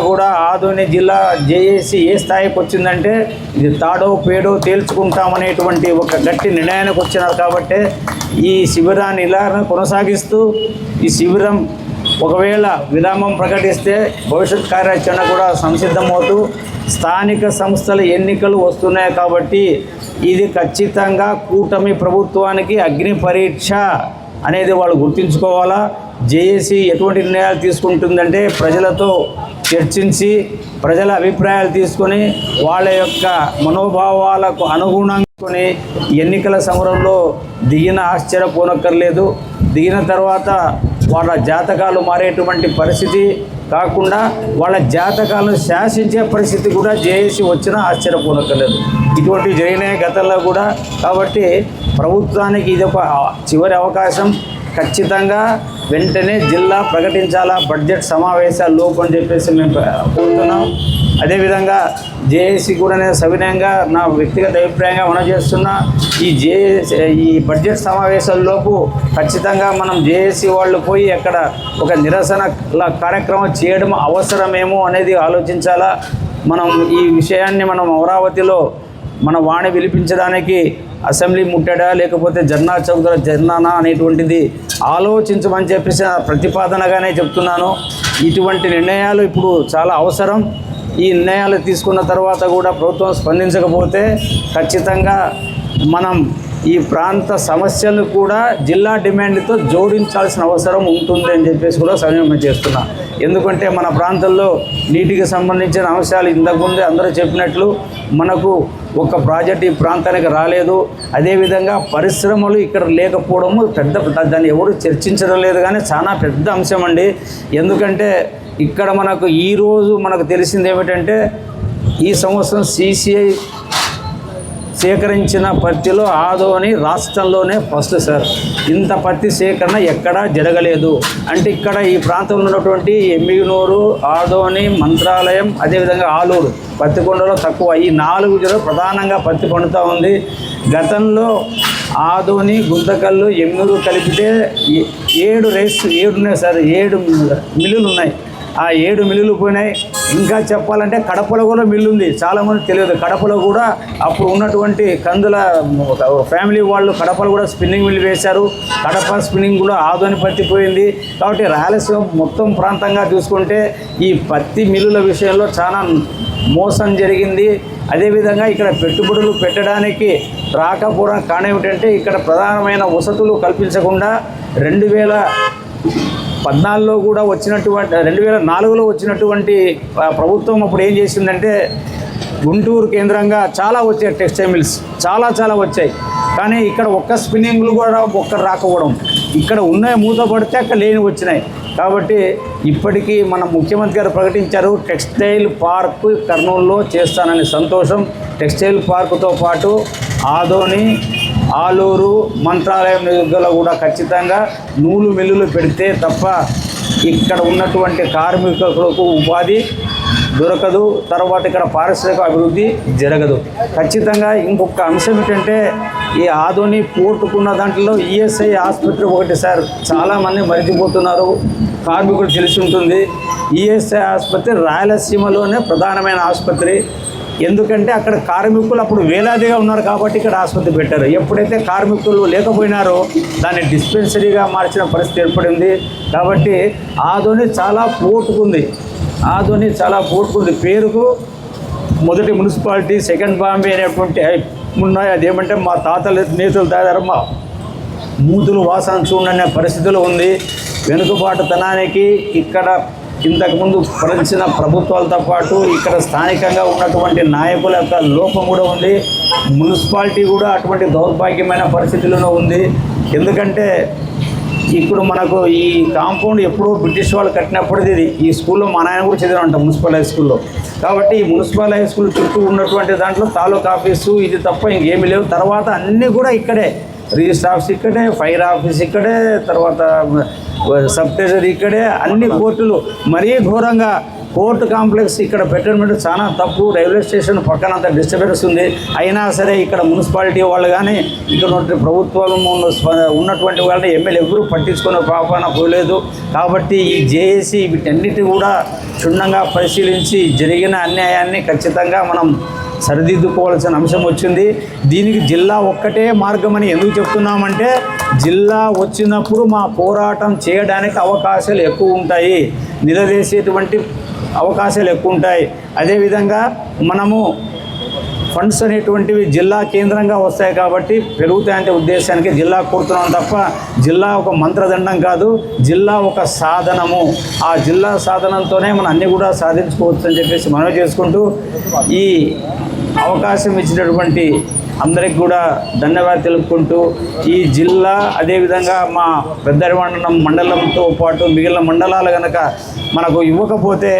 కూడా ఆదోని జిల్లా జేఏసీ ఏ స్థాయికి వచ్చిందంటే ఇది తాడో పేడో తేల్చుకుంటామనేటువంటి ఒక గట్టి నిర్ణయానికి వచ్చినారు కాబట్టి ఈ శిబిరాన్ని ఇలా కొనసాగిస్తూ ఈ శిబిరం ఒకవేళ విరామం ప్రకటిస్తే భవిష్యత్ కార్యాచరణ కూడా సంసిద్ధమవుతూ స్థానిక సంస్థల ఎన్నికలు వస్తున్నాయి కాబట్టి ఇది ఖచ్చితంగా కూటమి ప్రభుత్వానికి అగ్ని పరీక్ష అనేది వాళ్ళు గుర్తుంచుకోవాలా. జేఏసీ ఎటువంటి నిర్ణయాలు తీసుకుంటుందంటే ప్రజలతో చర్చించి ప్రజల అభిప్రాయాలు తీసుకొని వాళ్ళ యొక్క మనోభావాలకు అనుగుణంగా ఎన్నికల సమరంలో దిగిన ఆశ్చర్యపోనక్కర్లేదు. దిగిన తర్వాత వాళ్ళ జాతకాలు మారేటువంటి పరిస్థితి కాకుండా వాళ్ళ జాతకాలను శాసించే పరిస్థితి కూడా జేఏసీ వచ్చినా ఆశ్చర్యపోనక్కర్లేదు. ఇటువంటి జరిగినాయి గతంలో కూడా. కాబట్టి ప్రభుత్వానికి ఇది ఒక చివరి అవకాశం. ఖచ్చితంగా వెంటనే జిల్లా ప్రకటించాలా బడ్జెట్ సమావేశాలు లోపు అని చెప్పేసి మేము కోరుతున్నాం. అదేవిధంగా జేఏసీ కూడా నేను సవినయంగా నా వ్యక్తిగత అభిప్రాయంగా మనం ఈ జే ఈ బడ్జెట్ సమావేశాల్లోపు ఖచ్చితంగా మనం జేఏసీ వాళ్ళు పోయి అక్కడ ఒక నిరసన కార్యక్రమం చేయడం అవసరమేమో అనేది ఆలోచించాలా. మనం ఈ విషయాన్ని మనం అమరావతిలో మన వాణి విలిపించడానికి అసెంబ్లీ ముట్టడా లేకపోతే జర్నా చౌదర జర్నానా అనేటువంటిది ఆలోచించమని చెప్పేసి ప్రతిపాదనగానే చెప్తున్నాను. ఇటువంటి నిర్ణయాలు ఇప్పుడు చాలా అవసరం. ఈ నిర్ణయాలు తీసుకున్న తర్వాత కూడా ప్రభుత్వం స్పందించకపోతే ఖచ్చితంగా మనం ఈ ప్రాంత సమస్యలు కూడా జిల్లా డిమాండ్తో జోడించాల్సిన అవసరం ఉంటుంది అని చెప్పేసి కూడా సమయం చేస్తున్నా. ఎందుకంటే మన ప్రాంతంలో నీటికి సంబంధించిన అంశాలు ఇంతకుముందే అందరూ చెప్పినట్లు మనకు ఒక ప్రాజెక్ట్ ఈ ప్రాంతానికి రాలేదు. అదేవిధంగా పరిశ్రమలు ఇక్కడ లేకపోవడము పెద్ద దాన్ని ఎవరు చర్చించడం లేదు కానీ చాలా పెద్ద అంశం అండి. ఎందుకంటే ఇక్కడ మనకు ఈరోజు మనకు తెలిసింది ఏమిటంటే ఈ సంవత్సరం సీసీఐ సేకరించిన పత్తిలో ఆదోని రాష్ట్రంలోనే ఫస్ట్ సార్. ఇంత పత్తి సేకరణ ఎక్కడా జరగలేదు. అంటే ఇక్కడ ఈ ప్రాంతంలో ఉన్నటువంటి ఎమ్మిగనూరు ఆదోని మంత్రాలయం అదేవిధంగా ఆలూరు పత్తికొండలో తక్కువ. ఈ నాలుగు జిల్లాలు ప్రధానంగా పత్తి పండుతూ ఉంది. గతంలో ఆదోని గుంతకల్లు ఎమ్మిగనూరు కలిపితే ఏ- ఏడు రైస్ ఏడు ఉన్నాయి సార్. ఏడు మిల్లులు ఉన్నాయి. ఆ ఏడు మిల్లులు పోయినాయి. ఇంకా చెప్పాలంటే కడపలో కూడా మిల్లు ఉంది. చాలామంది తెలియదు. కడపలో కూడా అప్పుడు ఉన్నటువంటి కందుల ఫ్యామిలీ వాళ్ళు కడపలో కూడా స్పిన్నింగ్ మిల్లు వేశారు. కడప స్పిన్నింగ్ కూడా ఆదోని పత్తి పోయింది. కాబట్టి రాయలసీమ మొత్తం ప్రాంతంగా చూసుకుంటే ఈ పత్తి మిల్లుల విషయంలో చాలా మోసం జరిగింది. అదేవిధంగా ఇక్కడ పెట్టుబడులు పెట్టడానికి రాకపోవడం కారణం ఏమిటంటే ఇక్కడ ప్రధానమైన వసతులు కల్పించకుండా రెండు వేల పద్నాలుగులో కూడా వచ్చినటువంటి రెండు వేల నాలుగులో వచ్చినటువంటి ప్రభుత్వం అప్పుడు ఏం చేసిందంటే గుంటూరు కేంద్రంగా చాలా వచ్చాయి టెక్స్టైల్ మిల్స్. చాలా చాలా వచ్చాయి. కానీ ఇక్కడ ఒక్క స్పిన్నింగ్లు కూడా ఒక్క రాకపోవడం. ఇక్కడ ఉన్నాయి మూతపడితే అక్కడ లేని వచ్చినాయి. కాబట్టి ఇప్పటికీ మన ముఖ్యమంత్రి గారు ప్రకటించారు టెక్స్టైల్ పార్కు కర్నూలులో చేస్తానని సంతోషం. టెక్స్టైల్ పార్కుతో పాటు ఆదోని ఆలూరు మంత్రాలయం నిధుల్లో కూడా ఖచ్చితంగా నూలు మిల్లులు పెడితే తప్ప ఇక్కడ ఉన్నటువంటి కార్మికులకు ఉపాధి దొరకదు. తర్వాత ఇక్కడ పారిశ్రామిక అభివృద్ధి జరగదు. ఖచ్చితంగా ఇంకొక అంశం ఏంటంటే ఈ ఆధుని పోర్టుకున్న దాంట్లో ఈఎస్ఐ ఆసుపత్రి ఒకటి సార్ చాలామంది మరిచిపోతున్నారు. కార్మికులు తెలిసి ఉంటుంది. ఈఎస్ఐ ఆసుపత్రి రాయలసీమలోనే ప్రధానమైన ఆసుపత్రి. ఎందుకంటే అక్కడ కార్మికులు అప్పుడు వేలాదిగా ఉన్నారు కాబట్టి ఇక్కడ ఆసుపత్రి పెట్టారు. ఎప్పుడైతే కార్మికులు లేకపోయినారో దాన్ని డిస్పెన్సరీగా మార్చిన పరిస్థితి ఏర్పడింది. కాబట్టి ఆధుని చాలా పోటుకుంది. ఆధోని చాలా పోటుకుంది. పేరుకు మొదటి మున్సిపాలిటీ సెకండ్ బాంబే అనేటువంటి ఉన్నాయి. అదేమంటే మా తాతల నేతలు దాదాపు మా మూతులు వాసన చూడనే పరిస్థితులు ఉంది. వెనుకబాటుతనానికి ఇక్కడ ఇంతకుముందు భరించిన ప్రభుత్వాలతో పాటు ఇక్కడ స్థానికంగా ఉన్నటువంటి నాయకుల యొక్క లోపం కూడా ఉంది. మున్సిపాలిటీ కూడా అటువంటి దౌర్భాగ్యమైన పరిస్థితుల్లో ఉంది. ఎందుకంటే ఇప్పుడు మనకు ఈ కాంపౌండ్ ఎప్పుడో బ్రిటిష్ వాళ్ళు కట్టినప్పుడు ఇది. ఈ స్కూల్లో మా నాయన కూడా చదివారంట మున్సిపల్ హై స్కూల్లో. కాబట్టి ఈ మున్సిపల్ హై స్కూల్ చుట్టూ ఉన్నటువంటి దాంట్లో తాలూకా ఆఫీసు ఇది తప్ప ఇంకేమీ లేవు. తర్వాత అన్నీ కూడా ఇక్కడే. రిజిస్టర్ ఆఫీస్ ఇక్కడే ఫైర్ ఆఫీస్ ఇక్కడే తర్వాత సబ్ ట్రెజరీ ఇక్కడే అన్ని కోర్టులు మరీ ఘోరంగా కోర్టు కాంప్లెక్స్ ఇక్కడ పెట్టడం చాలా తప్పు. రైల్వే స్టేషన్ పక్కన అంత డిస్టర్బెన్స్ ఉంది. అయినా సరే ఇక్కడ మున్సిపాలిటీ వాళ్ళు కానీ ఇక్కడ ప్రభుత్వం ఉన్న ఉన్నటువంటి వాళ్ళని ఎమ్మెల్యే ఎవరు పట్టించుకునే పాపాన పోలేదు. కాబట్టి ఈ జేఏసీ వీటన్నిటి కూడా క్షుణ్ణంగా పరిశీలించి జరిగిన అన్యాయాన్ని ఖచ్చితంగా మనం సరిదిద్దుకోవాల్సిన అంశం వచ్చింది. దీనికి జిల్లా ఒక్కటే మార్గం అని ఎందుకు చెప్తున్నామంటే జిల్లా వచ్చినప్పుడు మా పోరాటం చేయడానికి అవకాశాలు ఎక్కువ ఉంటాయి. నిలదీసేటువంటి అవకాశాలు ఎక్కువ ఉంటాయి. అదేవిధంగా మనము ఫండ్స్ అనేటువంటివి జిల్లా కేంద్రంగా వస్తాయి కాబట్టి పెరుగుతాయంటే ఉద్దేశానికి జిల్లా కోరుతున్నాం తప్ప జిల్లా ఒక మంత్రదండం కాదు జిల్లా ఒక సాధనము. ఆ జిల్లా సాధనంతోనే మనం అన్ని కూడా సాధించుకోవచ్చు అని చెప్పేసి మనవి చేసుకుంటూ ఈ అవకాశం ఇచ్చినటువంటి అందరికి కూడా ధన్యవాదాలు తెలుపుకుంటూ ఈ జిల్లా అదేవిధంగా మా పెద్దరిమండలం మండలంతో పాటు మిగిలిన మండలాలు కనుక మనకు ఇవ్వకపోతే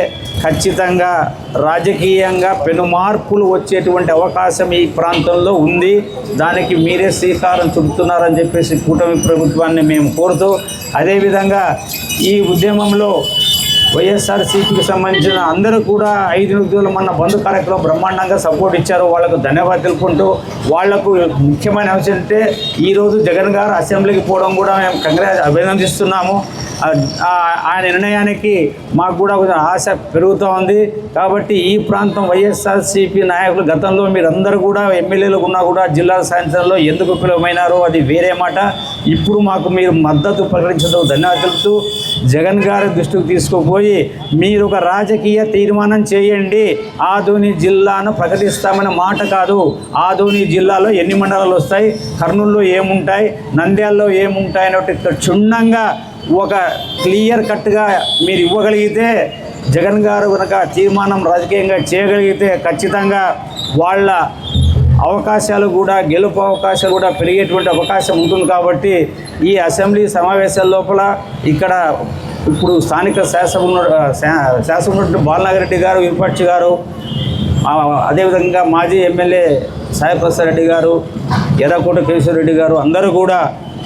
ఖచ్చితంగా రాజకీయంగా పెను మార్పులు వచ్చేటువంటి అవకాశం ఈ ప్రాంతంలో ఉంది. దానికి మీరే శ్రీకారం చుడుతున్నారని చెప్పేసి కూటమి ప్రభుత్వాన్ని మేము కోరుతూ అదేవిధంగా ఈ ఉద్యమంలో వైఎస్ఆర్సీపీకి సంబంధించిన అందరూ కూడా ఐదు నిమిషాలు మన బంధు కార్యక్రమం బ్రహ్మాండంగా సపోర్ట్ ఇచ్చారు. వాళ్ళకు ధన్యవాదాలు తెలుపుకుంటూ వాళ్ళకు ముఖ్యమైన అంశం అంటే ఈరోజు జగన్ గారు అసెంబ్లీకి పోవడం కూడా మేము కంగ్రాట్ అభినందిస్తున్నాము. ఆ- ఆ నిర్ణయానికి మాకు కూడా కొంచెం ఆశ పెరుగుతూ ఉంది. కాబట్టి ఈ ప్రాంతం వైఎస్ఆర్సీపీ నాయకులు గతంలో మీరందరూ కూడా ఎమ్మెల్యేలు ఉన్నా కూడా జిల్లా సాయంత్రంలో ఎందుకు విఫలమైనారో అది వేరే మాట. ఇప్పుడు మాకు మీరు మద్దతు ప్రకటించడం ధన్యవాదాలు తెలుపుతూ జగన్ గారి దృష్టికి తీసుకుపోయి మీరు ఒక రాజకీయ తీర్మానం చేయండి. ఆదోని జిల్లాను ప్రకటిస్తామనే మాట కాదు. ఆదోని జిల్లాలో ఎన్ని మండలాలు వస్తాయి? కర్నూలులో ఏముంటాయి? నంద్యాలలో ఏముంటాయి అన్నట్టు క్షుణ్ణంగా ఒక క్లియర్ కట్గా మీరు ఇవ్వగలిగితే జగన్ గారు కనుక తీర్మానం రాజకీయంగా చేయగలిగితే ఖచ్చితంగా వాళ్ళ అవకాశాలు కూడా గెలుపు అవకాశాలు కూడా పెరిగేటువంటి అవకాశం ఉంటుంది కాబట్టి ఈ అసెంబ్లీ సమావేశాల లోపల ఇక్కడ ఇప్పుడు స్థానిక శాసన శాసన బాలనాగర్ రెడ్డి గారు విపక్షి గారు అదేవిధంగా మాజీ ఎమ్మెల్యే సాయిప్రసాద్ రెడ్డి గారు ఎర్రకోట కేశవరెడ్డి గారు అందరూ కూడా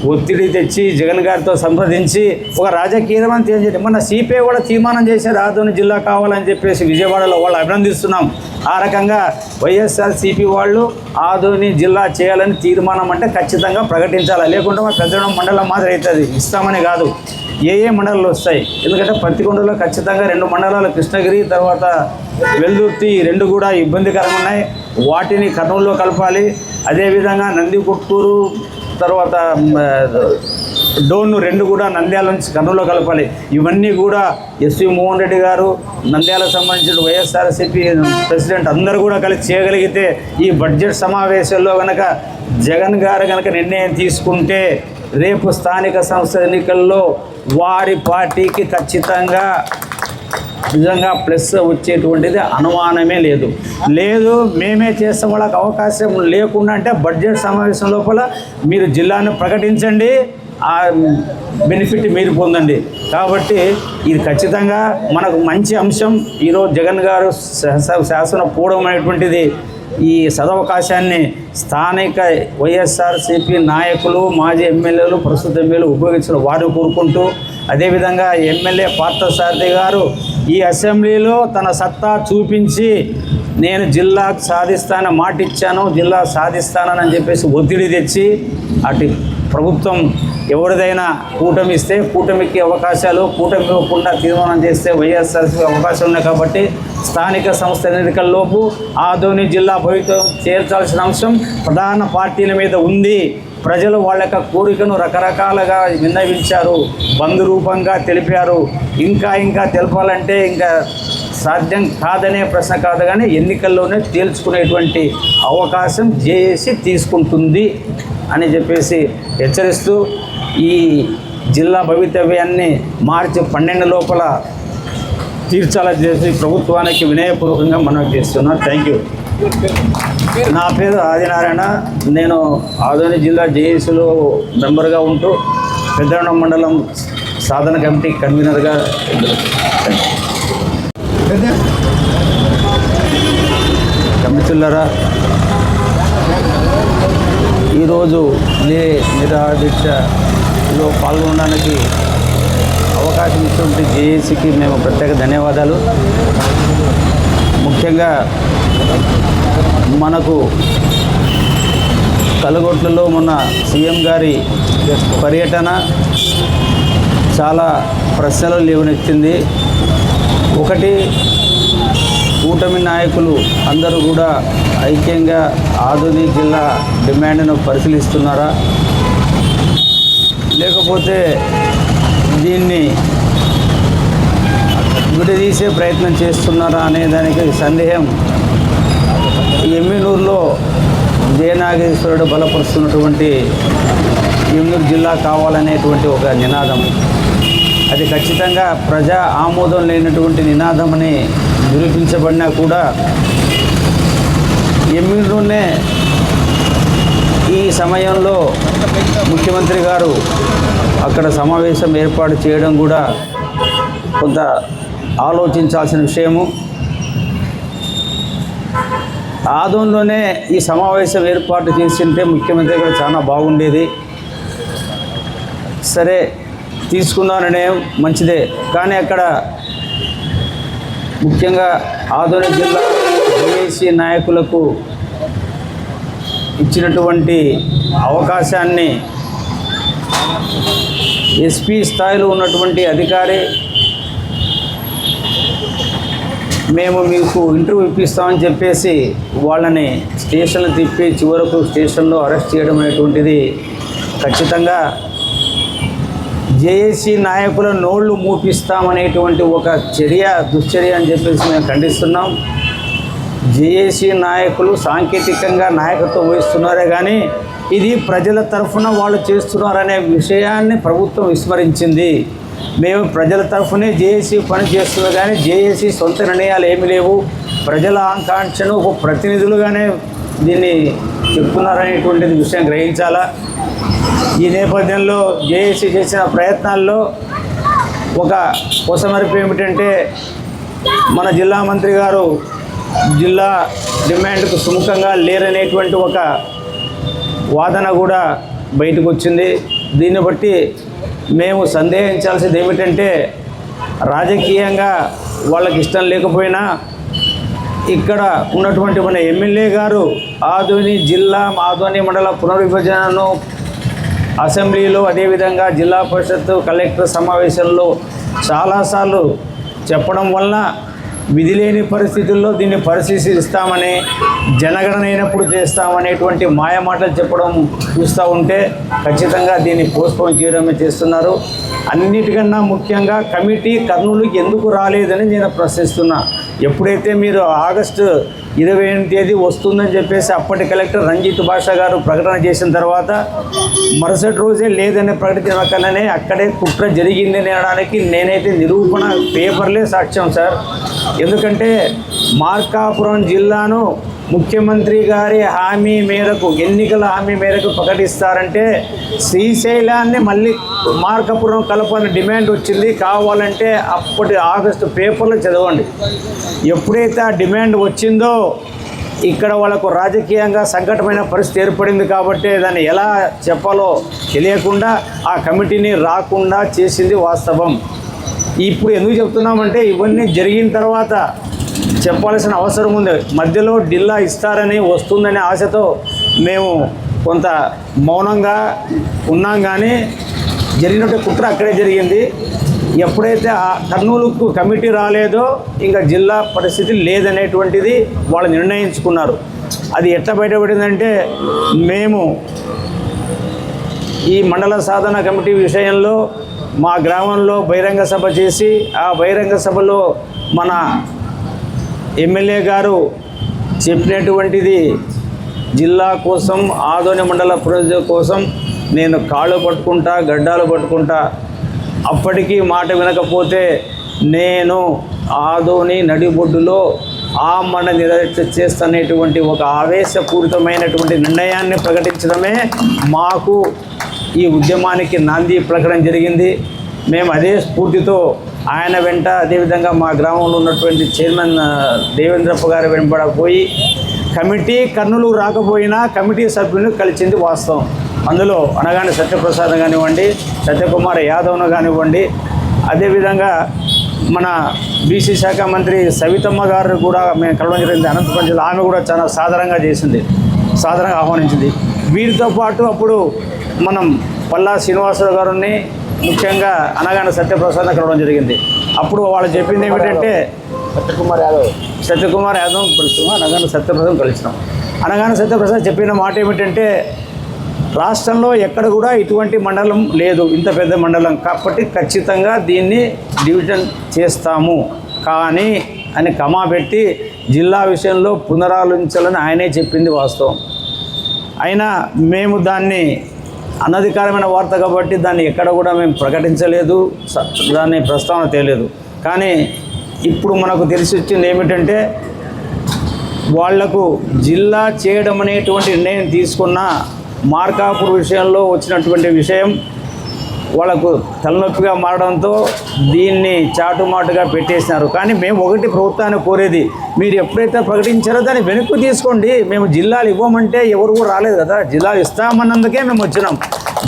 ఒత్తిడి తెచ్చి జగన్ గారితో సంప్రదించి ఒక రాజకీయమని తెలియజేయడం. మొన్న సిపిఐ కూడా తీర్మానం చేశారు. ఆదోని జిల్లా కావాలని చెప్పేసి విజయవాడలో వాళ్ళు అభినందిస్తున్నాం. ఆ రకంగా వైఎస్ఆర్ సిపి వాళ్ళు ఆదోని జిల్లా చేయాలని తీర్మానం అంటే ఖచ్చితంగా ప్రకటించాలి? లేకుంటే మా పెద్దడం మండలం మాదిరి అవుతుంది. ఇస్తామని కాదు. ఏ ఏ మండలాలు వస్తాయి? ఎందుకంటే పత్తికొండలో ఖచ్చితంగా రెండు మండలాలు కృష్ణగిరి తర్వాత వెల్దుర్తి రెండు కూడా ఇబ్బందికరంగా ఉన్నాయి. వాటిని కర్నూలులో కలపాలి. అదేవిధంగా నందికొట్టూరు తర్వాత డోన్ను రెండు కూడా నంద్యాల నుంచి కర్నూలులో కలపాలి. ఇవన్నీ కూడా ఎస్వి మోహన్ రెడ్డి గారు నంద్యాలకు సంబంధించిన వైఎస్ఆర్సీపీ ప్రెసిడెంట్ అందరూ కూడా కలిసి చేయగలిగితే ఈ బడ్జెట్ సమావేశంలో కనుక జగన్ గారు కనుక నిర్ణయం తీసుకుంటే రేపు స్థానిక సంస్థ ఎన్నికల్లో వారి పార్టీకి ఖచ్చితంగా నిజంగా ప్లస్ వచ్చేటువంటిది అనుమానమే లేదు. లేదు మేమే చేస్తాం వాళ్ళకి అవకాశం లేకుండా అంటే బడ్జెట్ సమావేశం లోపల మీరు జిల్లాను ప్రకటించండి ఆ బెనిఫిట్ మీరు పొందండి. కాబట్టి ఇది ఖచ్చితంగా మనకు మంచి అంశం. ఈరోజు జగన్ గారు శాసన పూర్వం అనేటువంటిది ఈ సదవకాశాన్ని స్థానిక వైఎస్ఆర్సీపీ నాయకులు మాజీ ఎమ్మెల్యేలు ప్రస్తుత ఎమ్మెల్యేలు ఉపయోగించిన వారిని కోరుకుంటూ అదేవిధంగా ఎమ్మెల్యే పార్థసారథి గారు ఈ అసెంబ్లీలో తన సత్తా చూపించి నేను జిల్లాకు సాధిస్తాన మాట ఇచ్చాను జిల్లా సాధిస్తానని చెప్పేసి ఒత్తిడి తెచ్చి అటు ప్రభుత్వం ఎవరిదైనా కూటమి ఇస్తే కూటమికి అవకాశాలు కూటమి ఇవ్వకుండా తీర్మానం చేస్తే వైఎస్ఆర్సీ అవకాశం ఉన్నాయి కాబట్టి స్థానిక సంస్థ ఎన్నికల్లోపు ఆదోని జిల్లా భవితం చేర్చాల్సిన అంశం ప్రధాన పార్టీల మీద ఉంది. ప్రజలు వాళ్ళ యొక్క కోరికను రకరకాలుగా విన్నవించారు బంధు రూపంగా తెలిపారు. ఇంకా ఇంకా తెలపాలంటే ఇంకా సాధ్యం కాదనే ప్రశ్న కాదు కానీ ఎన్నికల్లోనే తేల్చుకునేటువంటి అవకాశం జేఏసీ తీసుకుంటుంది అని చెప్పేసి హెచ్చరిస్తూ ఈ జిల్లా భవితవ్యాన్ని మార్చి పన్నెండు లోపల తీర్చాలని చేసి ప్రభుత్వానికి వినయపూర్వకంగా మనం చేస్తున్నాం థ్యాంక్ యూ. నా పేరు ఆదినారాయణ. నేను ఆదోని జిల్లా జేఏసీలో మెంబర్గా ఉంటూ పెద్దగొండ మండలం సాధన కమిటీ కన్వీనర్గా కమిటీలరా ఈరోజు లే నిరాదీక్షలో పాల్గొనడానికి అవకాశం అవకాశం ఇచ్చినటువంటి జేఏసీకి మేము ప్రత్యేక ధన్యవాదాలు. ముఖ్యంగా మనకు కలగొట్లలో మొన్న సీఎం గారి పర్యటన చాలా ప్రశ్నలు లేవనెత్తింది. ఒకటి కూటమి నాయకులు అందరూ కూడా ఐక్యంగా ఆధుని జిల్లా డిమాండ్ను పరిశీలిస్తున్నారా? లేకపోతే దీన్ని విడదీసే ప్రయత్నం చేస్తున్నారా అనే దానికి సందేహం ఎమ్మినూరులో జయనాగేశ్వరుడు బలపరుస్తున్నటువంటి ఎమ్మినూరు జిల్లా కావాలనేటువంటి ఒక నినాదం. అది ఖచ్చితంగా ప్రజా ఆమోదం లేనటువంటి నినాదమని నిరూపించబడినా కూడా ఎమ్మినూరునే ఈ సమయంలో ముఖ్యమంత్రి గారు అక్కడ సమావేశం ఏర్పాటు చేయడం కూడా కొంత ఆలోచించాల్సిన విషయము. ఆదంలోనే ఈ సమావేశం ఏర్పాటు చేసింటే ముఖ్యమంత్రి కూడా చాలా బాగుండేది. సరే తీసుకుందాం నిర్ణయం మంచిదే. కానీ అక్కడ ముఖ్యంగా ఆధునిక జిల్లా జేఏసీ నాయకులకు ఇచ్చినటువంటి అవకాశాన్ని ఎస్పీ స్థాయిలో ఉన్నటువంటి అధికారి మేము మీకు ఇంటర్వ్యూ ఇప్పిస్తామని చెప్పేసి వాళ్ళని స్టేషన్లు తిప్పి చివరకు స్టేషన్లో అరెస్ట్ చేయడం అనేటువంటిది ఖచ్చితంగా జేఏసీ నాయకుల నోళ్ళు మూపిస్తామనేటువంటి ఒక చర్య దుశ్చర్య అని చెప్పేసి మేము ఖండిస్తున్నాం. జేఏసీ నాయకులు సాంకేతికంగా నాయకత్వం వహిస్తున్నారే కానీ ఇది ప్రజల తరఫున వాళ్ళు చేస్తున్నారనే విషయాన్ని ప్రభుత్వం విస్మరించింది. మేము ప్రజల తరఫునే జేఏసీ పని కానీ జేఏసీ సొంత నిర్ణయాలు ఏమీ లేవు. ప్రజల ఆకాంక్షను ఒక ప్రతినిధులుగానే దీన్ని చెప్తున్నారనేటువంటిది విషయం గ్రహించాలా? ఈ నేపథ్యంలో జేఏసీ చేసిన ప్రయత్నాల్లో ఒక కొసమరిపు ఏమిటంటే మన జిల్లా మంత్రి గారు జిల్లా డిమాండ్కు సుముఖంగా లేరనేటువంటి ఒక వాదన కూడా బయటకు వచ్చింది దీన్ని బట్టి మేము సందేహించాల్సింది ఏమిటంటే రాజకీయంగా వాళ్ళకి ఇష్టం లేకపోయినా ఇక్కడ ఉన్నటువంటి మన ఎమ్మెల్యే గారు ఆధుని జిల్లా ఆదోని మండల పునర్విభజనను అసెంబ్లీలో అదేవిధంగా జిల్లా పరిషత్ కలెక్టర్ సమావేశంలో చాలాసార్లు చెప్పడం వలన విధి లేని పరిస్థితుల్లో దీన్ని పరిశీలిస్తామని జనగణన అయినప్పుడు చేస్తామనేటువంటి మాయమాటలు చెప్పడం చూస్తూ ఉంటే ఖచ్చితంగా దీన్ని పోస్ట్పోన్ చేయడమే చేస్తున్నారు. అన్నిటికన్నా ముఖ్యంగా కమిటీ కర్నూలు ఎందుకు రాలేదని నేను ప్రశ్నిస్తున్నా. ఎప్పుడైతే మీరు ఆగస్టు ఇరవై ఎనిమిది తేదీ వస్తుందని చెప్పేసి అప్పటి కలెక్టర్ రంజిత్ భాషా గారు ప్రకటన చేసిన తర్వాత మరుసటి రోజే లేదనే ప్రకటించకనే అక్కడే కుట్ర జరిగిందని అనడానికి నేనైతే నిరూపణ పేపర్లే సాక్ష్యం సార్. ఎందుకంటే మార్కాపురం జిల్లాను ముఖ్యమంత్రి గారి హామీ మేరకు ఎన్నికల హామీ మేరకు ప్రకటిస్తారంటే శ్రీశైలాన్ని మళ్ళీ మార్కపురం కలపాలని డిమాండ్ వచ్చింది. కావాలంటే అప్పటి ఆగస్టు పేపర్లో చదవండి. ఎప్పుడైతే ఆ డిమాండ్ వచ్చిందో ఇక్కడ వాళ్ళకు రాజకీయంగా సంకటమైన పరిస్థితి ఏర్పడింది కాబట్టి దాన్ని ఎలా చెప్పాలో తెలియకుండా ఆ కమిటీని రాకుండా చేసింది వాస్తవం. ఇప్పుడు ఎందుకు చెప్తున్నామంటే ఇవన్నీ జరిగిన తర్వాత చెప్పాల్సిన అవసరం ఉంది. మధ్యలో ఢిల్లా ఇస్తారని వస్తుందనే ఆశతో మేము కొంత మౌనంగా ఉన్నాం కానీ జరిగినట్టు కుట్ర అక్కడే జరిగింది. ఎప్పుడైతే ఆ కర్నూలుకు కమిటీ రాలేదో ఇంకా జిల్లా పరిస్థితి లేదనేటువంటిది వాళ్ళు నిర్ణయించుకున్నారు. అది ఎట్లా బయటపడిందంటే మేము ఈ మండల సాధన కమిటీ విషయంలో మా గ్రామంలో బహిరంగ సభ చేసి ఆ బహిరంగ సభలో మన ఎమ్మెల్యే గారు చెప్పినటువంటిది జిల్లా కోసం ఆదోని మండల ప్రజల కోసం నేను కాళ్ళు పట్టుకుంటా గడ్డాలు పట్టుకుంటా. అప్పటికీ మాట వినకపోతే నేను ఆదోని నడిబొడ్డులో ఆ మన నిరక్ష చేస్తనేటువంటి ఒక ఆవేశపూరితమైనటువంటి నిర్ణయాన్ని ప్రకటించడమే మాకు ఈ ఉద్యమానికి నాంది ప్రకటన జరిగింది. మేము అదే స్ఫూర్తితో ఆయన వెంట అదేవిధంగా మా గ్రామంలో ఉన్నటువంటి చైర్మన్ దేవేంద్రప్ప గారు వెంబడ పోయి కమిటీ కర్నూలు రాకపోయినా కమిటీ సభ్యులను కలిసింది వాస్తవం. అందులో అనగానే సత్యప్రసాద్ కానివ్వండి సత్యకుమార్ యాదవ్ను కానివ్వండి అదేవిధంగా మన బీసీ శాఖ మంత్రి సవితమ్మ గారు కూడా మేము కలవడం జరిగింది. అనంతపురం జిల్లా ఆమె కూడా చాలా సాధారణంగా చేసింది సాధారణంగా ఆహ్వానించింది. వీరితో పాటు అప్పుడు మనం పల్లా శ్రీనివాసరావు గారిని ముఖ్యంగా అనగానే సత్యప్రసాద్ కలవడం జరిగింది. అప్పుడు వాళ్ళు చెప్పింది ఏమిటంటే సత్యకుమార్ యాదవ్. సత్యకుమార్ యాదవ్ కలిసినాం అనగానే సత్యప్రసాద్ కలిసినాం. అనగానే సత్యప్రసాద్ చెప్పిన మాట ఏమిటంటే రాష్ట్రంలో ఎక్కడ కూడా ఇటువంటి మండలం లేదు ఇంత పెద్ద మండలం. కాబట్టి ఖచ్చితంగా దీన్ని డివిజన్ చేస్తాము. కానీ అని కమా పెట్టి జిల్లా విషయంలో పునరాలోచించాలని ఆయనే చెప్పింది వాస్తవం. అయినా మేము దాన్ని అనధికారమైన వార్త కాబట్టి దాన్ని ఎక్కడ కూడా మేము ప్రకటించలేదు స- దాన్ని ప్రస్తావన తేలేదు. కానీ ఇప్పుడు మనకు తెలిసి వచ్చింది ఏమిటంటే వాళ్ళకు జిల్లా చేయడం అనేటువంటి నిర్ణయం తీసుకున్న మార్కాపూర్ విషయంలో వచ్చినటువంటి విషయం వాళ్ళకు తలనొప్పిగా మారడంతో దీన్ని చాటుమాటుగా పెట్టేసినారు. కానీ మేము ఒకటి ప్రభుత్వాన్ని కోరేది మీరు ఎప్పుడైతే ప్రకటించారో దాన్ని వెనక్కి తీసుకోండి. మేము జిల్లాలు ఇవ్వమంటే ఎవరు కూడా రాలేదు కదా. జిల్లాలు ఇస్తామన్నందుకే మేము వచ్చినాం.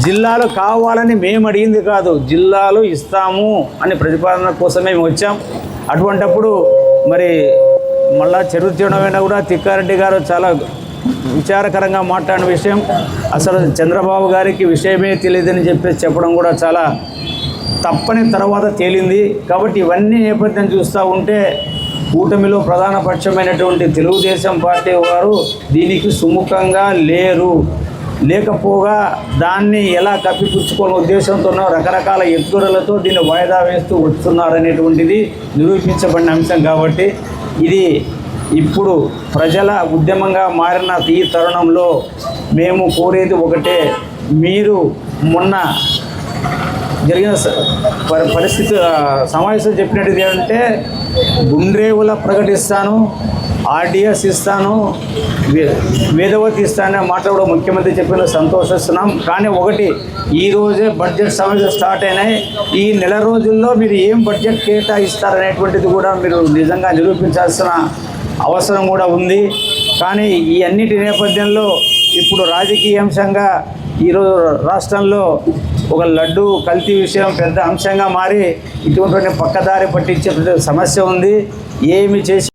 జిల్లాలు కావాలని మేము అడిగింది కాదు జిల్లాలు ఇస్తాము అని ప్రతిపాదన కోసమే మేము వచ్చాం. అటువంటప్పుడు మరి మళ్ళా చరిత్రమైనా కూడా తిక్కారెడ్డి గారు చాలా విచారకరంగా మాట్లాడిన విషయం. అసలు చంద్రబాబు గారికి విషయమే తెలియదని చెప్పేసి చెప్పడం కూడా చాలా తప్పని తర్వాత తేలింది. కాబట్టి ఇవన్నీ నేపథ్యం చూస్తూ ఉంటే కూటమిలో ప్రధాన పక్షమైనటువంటి తెలుగుదేశం పార్టీ వారు దీనికి సుముఖంగా లేరు. లేకపోగా దాన్ని ఎలా కప్పిపుచ్చుకోని ఉద్దేశంతో రకరకాల ఎత్తుగడలతో దీన్ని వాయిదా వేస్తూ వస్తున్నారనేటువంటిది నిరూపించబడిన అంశం కాబట్టి ఇది ఇప్పుడు ప్రజల ఉద్యమంగా మారిన ఈ తరుణంలో మేము కోరేది ఒకటే మీరు మొన్న జరిగిన స- పరి- పరిస్థితి సమావేశం చెప్పినట్టు ఏంటంటే గుండ్రేవుల ప్రకటిస్తాను ఆర్డిఎస్ ఇస్తాను వేదవతి ఇస్తానని మాట కూడా ముఖ్యమంత్రి చెప్పిన సంతోషిస్తున్నాం. కానీ ఒకటి ఈరోజే బడ్జెట్ సమావేశం స్టార్ట్ అయినాయి. ఈ నెల రోజుల్లో మీరు ఏం బడ్జెట్ కేటాయిస్తారనేటువంటిది కూడా మీరు నిజంగా నిరూపించాల్సిన అవసరం కూడా ఉంది. కానీ ఈ అన్నిటి నేపథ్యంలో ఇప్పుడు రాజకీయ అంశంగా ఈరోజు రాష్ట్రంలో ఒక లడ్డు కల్తీ విషయం పెద్ద అంశంగా మారి ఇటువంటి పక్కదారి పట్టించే సమస్య ఉంది. ఏమి చేసి